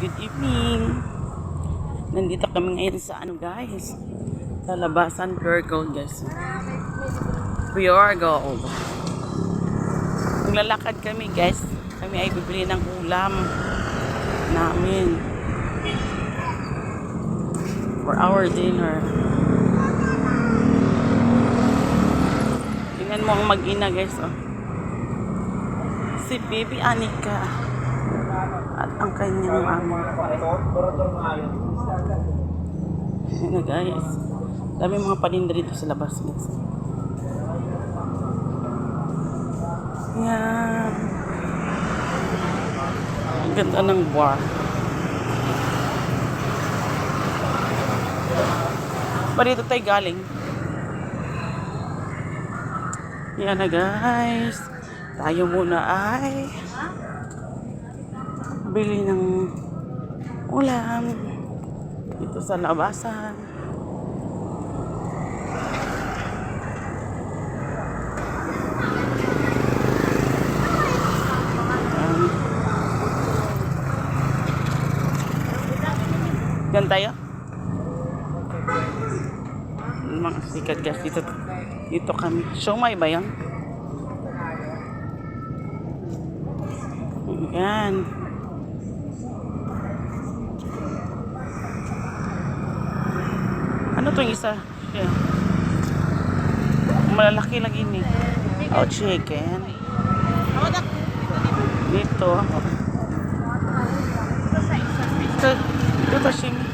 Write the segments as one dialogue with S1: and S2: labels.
S1: good evening. Nandito kami ngayon sa ano guys, sa labasan Pure Gold guys. Pure Gold. Maglalakad kami guys. Kami ay bibili ng ulam namin for our dinner. Tingnan mo ang mag-ina guys oh. Si Baby Anika at ang kanyang mama. Ayan na guys. Dami mga paninda dito sa labas guys. Yan. Ang ganda ng bar. Pa dito tayo galing. Yan na guys. Tayo muna ay bili ng ulam dito sa labasan. Um, Yan tayo. Mga sikat guys dito. Dito kami. Siomay ba yan? Yan. Ano to yung isa? Yeah. Malalaki lang ini. Oh, chicken. Dito. Ito, ito to simi.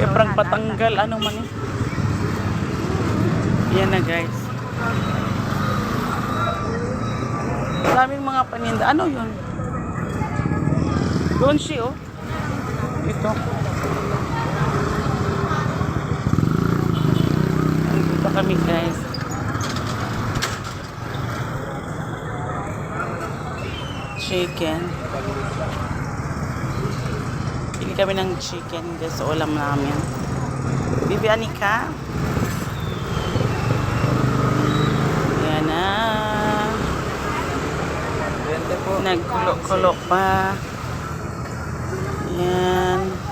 S1: Kaya parang patanggal. Ano man eh. Yan na guys. Daming mga paninda. Ano yun? Doon siya oh. Ito. Dito kami guys. Chicken. Pili kami ng chicken guys sa ulam namin. Bibi Anika. Yan na. Nagkulo-kulo pa. Yan.